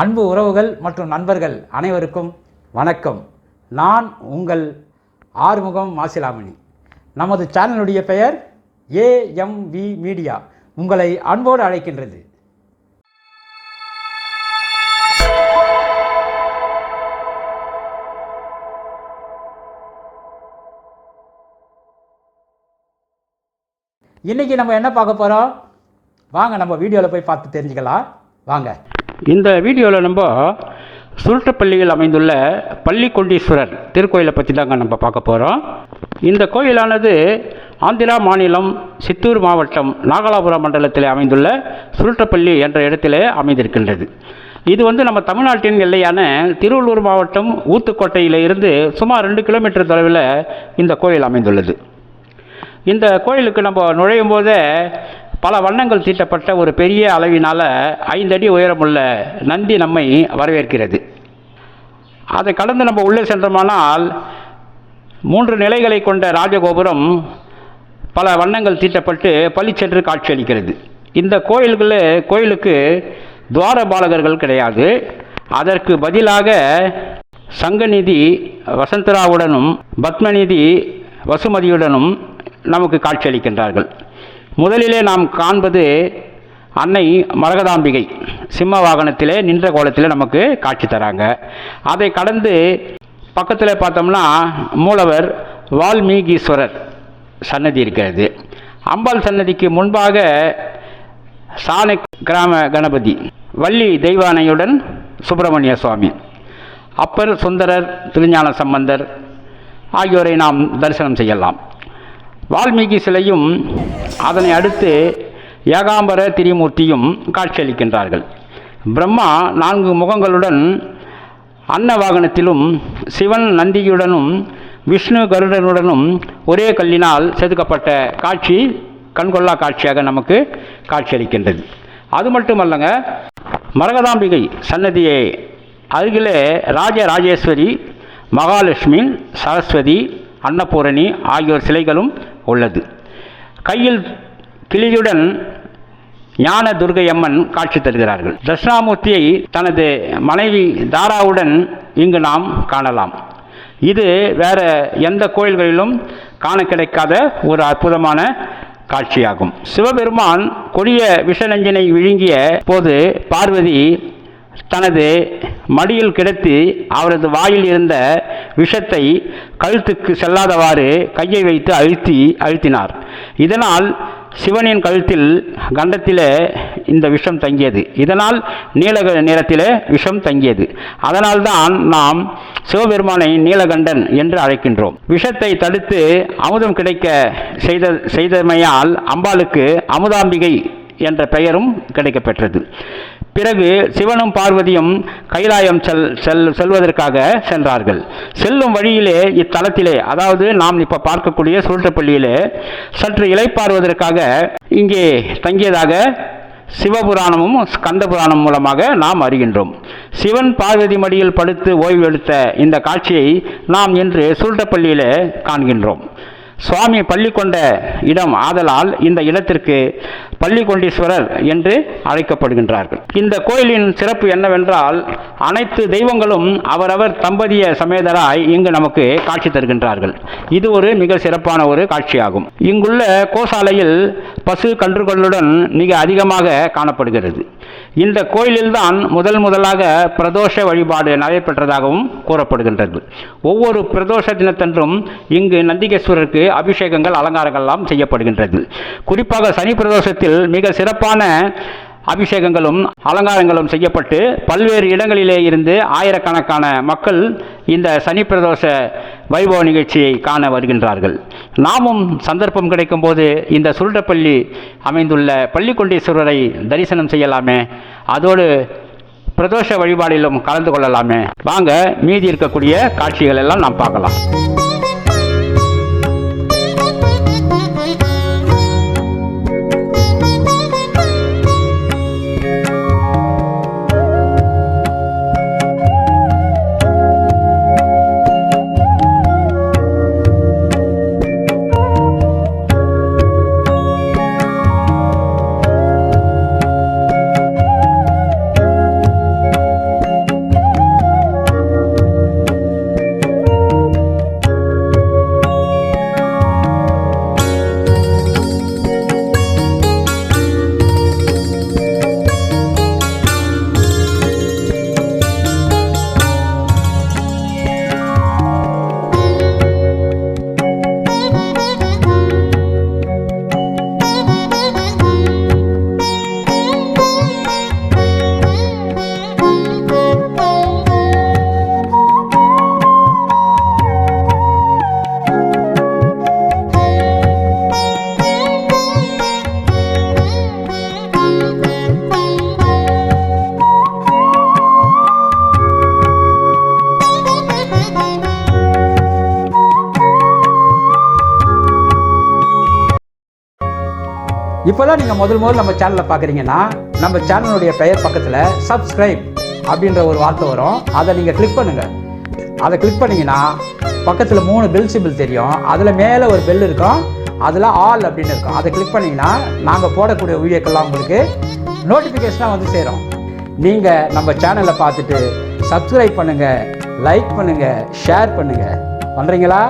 அன்பு உறவுகள் மற்றும் நண்பர்கள் அனைவருக்கும் வணக்கம். நான் உங்கள் ஆறுமுகம் மாசிலாமணி. நமது சேனலுடைய பெயர் ஏஎம்வி மீடியா. உங்களை அன்போடு அழைக்கின்றது. இன்றைக்கி நம்ம என்ன பார்க்க போகிறோம் வாங்க நம்ம வீடியோவில் போய் பார்த்து தெரிஞ்சுக்கலாம். வாங்க. இந்த வீடியோவில் நம்ம சுருட்டப்பள்ளியில் அமைந்துள்ள பள்ளிக்கொண்டீஸ்வரர் திருக்கோயிலை பற்றி தாங்க நம்ம பார்க்க போகிறோம் இந்த கோயிலானது ஆந்திரா மாநிலம் சித்தூர் மாவட்டம் நாகலாபுரம் மண்டலத்தில் அமைந்துள்ள சுருட்டப்பள்ளி என்ற இடத்திலே அமைந்திருக்கின்றது. இது வந்து நம்ம தமிழ்நாட்டின் எல்லையான திருவள்ளூர் மாவட்டம் ஊத்துக்கோட்டையில் இருந்து சுமார் ரெண்டு கிலோமீட்டர் தொலைவில் இந்த கோயில் அமைந்துள்ளது. இந்த கோயிலுக்கு நம்ம நுழையும் போதே பல வண்ணங்கள் தீட்டப்பட்ட ஒரு பெரிய அளவினால் ஐந்தடி உயரமுள்ள நந்தி நம்மை வரவேற்கிறது. அதை கடந்து நம்ம உள்ளே சென்றோமானால் மூன்று நிலைகளை கொண்ட ராஜகோபுரம் பல வண்ணங்கள் தீட்டப்பட்டு பளிச்சென்று காட்சியளிக்கிறது. இந்த கோயில்களில் கோயிலுக்கு துவாரபாலகர்கள் கிடையாது. அதற்கு பதிலாக சங்கநிதி வசந்தராவுடனும் பத்மநிதி வசுமதியுடனும் நமக்கு காட்சியளிக்கின்றார்கள். முதலிலே நாம் காண்பது அன்னை மரகதாம்பிகை. சிம்ம வாகனத்திலே நின்ற கோலத்தில் நமக்கு காட்சி தராங்க. அதை கடந்து பக்கத்தில் பார்த்தோம்னா மூலவர் வால்மீகீஸ்வரர் சன்னதி இருக்கிறது. அம்பாள் சன்னதிக்கு முன்பாக சாணை கிராம கணபதி வள்ளி தெய்வானையுடன் சுப்பிரமணிய சுவாமி அப்பர் சுந்தரர் திருஞான சம்பந்தர் ஆகியோரை நாம் தரிசனம் செய்யலாம். வால்மீகி சிலையும் அதனை அடுத்து ஏகாம்பர திரிமூர்த்தியும் காட்சியளிக்கின்றார்கள். பிரம்மா நான்கு முகங்களுடன் அன்ன வாகனத்திலும் சிவன் நந்தியுடனும் விஷ்ணு கருடனுடனும் ஒரே கல்லினால் செதுக்கப்பட்ட காட்சி கண்கொள்ளா காட்சியாக நமக்கு காட்சியளிக்கின்றது. அது மட்டுமல்லங்க மரகதாம்பிகை சன்னதியை அருகிலே ராஜராஜேஸ்வரி மகாலட்சுமி சரஸ்வதி அன்னபூரணி ஆகியோர் சிலைகளும் உள்ளது. கையில் கிளியுடன் ஞான துர்கை அம்மன் காட்சி தருகிறார்கள். தட்சிணாமூர்த்தியை தனது மனைவி தாராவுடன் இங்கு நாம் காணலாம். இது வேற எந்த கோயில்களிலும் காண கிடைக்காத ஒரு அற்புதமான காட்சியாகும். சிவபெருமான் கொடிய விஷநஞ்சினை விழுங்கிய போது பார்வதி தனது மடியில் கிடத்தி அவரது வாயில் இருந்த விஷத்தை கழுத்துக்கு செல்லாதவாறு கையை வைத்து அழுத்தி அழுத்தினார். இதனால் சிவனின் கழுத்தில் கண்டத்திலே இந்த விஷம் தங்கியது. இதனால் நீலக நிறத்திலே விஷம் தங்கியது. அதனால்தான் நாம் சிவபெருமானை நீலகண்டன் என்று அழைக்கின்றோம். விஷத்தை தடுத்து அமுதம் கிடைக்க செய்த செய்தமையால் அம்பாளுக்கு அமுதாம்பிகை என்ற பெயரும் கிடைக்கப்பெற்றது. பிறகு சிவனும் பார்வதியும் கைலாயம் செல் செல் செல்வதற்காக சென்றார்கள். செல்லும் வழியிலே இத்தலத்திலே அதாவது நாம் இப்போ பார்க்கக்கூடிய சுருட்டப்பள்ளியிலே சற்று இலைப்பாறுவதற்காக இங்கே தங்கியதாக சிவபுராணமும் ஸ்கந்த புராணம் மூலமாக நாம் அறிகின்றோம். சிவன் பார்வதி மடியில் படுத்து ஓய்வெடுத்த இந்த காட்சியை நாம் இன்று சுருட்டப்பள்ளியிலே காண்கின்றோம். சுவாமி பள்ளி கொண்ட இடம் ஆதலால் இந்த இடத்திற்கு பள்ளிக்கொண்டீஸ்வரர் என்று அழைக்கப்படுகின்றார்கள். இந்த கோயிலின் சிறப்பு என்னவென்றால் அனைத்து தெய்வங்களும் அவரவர் தம்பதிய சமேதராய் இங்கு நமக்கு காட்சி தருகின்றார்கள். இது ஒரு மிக சிறப்பான ஒரு காட்சியாகும். இங்குள்ள கோசாலையில் பசு கன்றுகளுடன் மிக அதிகமாக காணப்படுகிறது. இந்த கோயிலில்தான் முதல் முதலாக பிரதோஷ வழிபாடு நடைபெற்றதாகவும் கூறப்படுகின்றது. ஒவ்வொரு பிரதோஷ தினத்தன்றும் இங்கு நந்திகேஸ்வரருக்கு அபிஷேகங்கள் அலங்காரங்கள்லாம் செய்யப்படுகின்றது. குறிப்பாக சனி பிரதோஷத்தில் மிக சிறப்பான அபிஷேகங்களும் அலங்காரங்களும் செய்யப்பட்டு பல்வேறு இடங்களிலே இருந்து ஆயிரக்கணக்கான மக்கள் இந்த சனி பிரதோஷ வைபவ நிகழ்ச்சியை காண வருகின்றார்கள். நாமும் சந்தர்ப்பம் கிடைக்கும்போது இந்த சுருட்டப்பள்ளி அமைந்துள்ள பள்ளிக்கொண்டீஸ்வரரை தரிசனம் செய்யலாமே. அதோடு பிரதோஷ வழிபாடிலும் கலந்து கொள்ளலாமே. வாங்க மீதி இருக்கக்கூடிய காட்சிகள் எல்லாம் நாம் பார்க்கலாம். இப்போ தான் நீங்கள் முதல் முதல் நம்ம சேனலை பார்க்குறீங்கன்னா நம்ம சேனலுடைய பெயர் பக்கத்தில் சப்ஸ்கிரைப் அப்படின்ற ஒரு வார்த்தை வரும். அதை நீங்கள் கிளிக் பண்ணுங்கள் அதை கிளிக் பண்ணிங்கன்னா பக்கத்தில் மூணு பெல் சிம்பிள் தெரியும். அதில் மேலே ஒரு பெல் இருக்கும். அதில் ஆல் அப்படின்னு இருக்கும். அதை கிளிக் பண்ணிங்கன்னா நாங்கள் போடக்கூடிய வீடியோக்கெல்லாம் உங்களுக்கு நோட்டிஃபிகேஷனாக வந்து சேரும். நீங்கள் நம்ம சேனலை பார்த்துட்டு சப்ஸ்கிரைப் பண்ணுங்கள் லைக் பண்ணுங்கள் ஷேர் பண்ணுங்கள் பண்ணுறீங்களா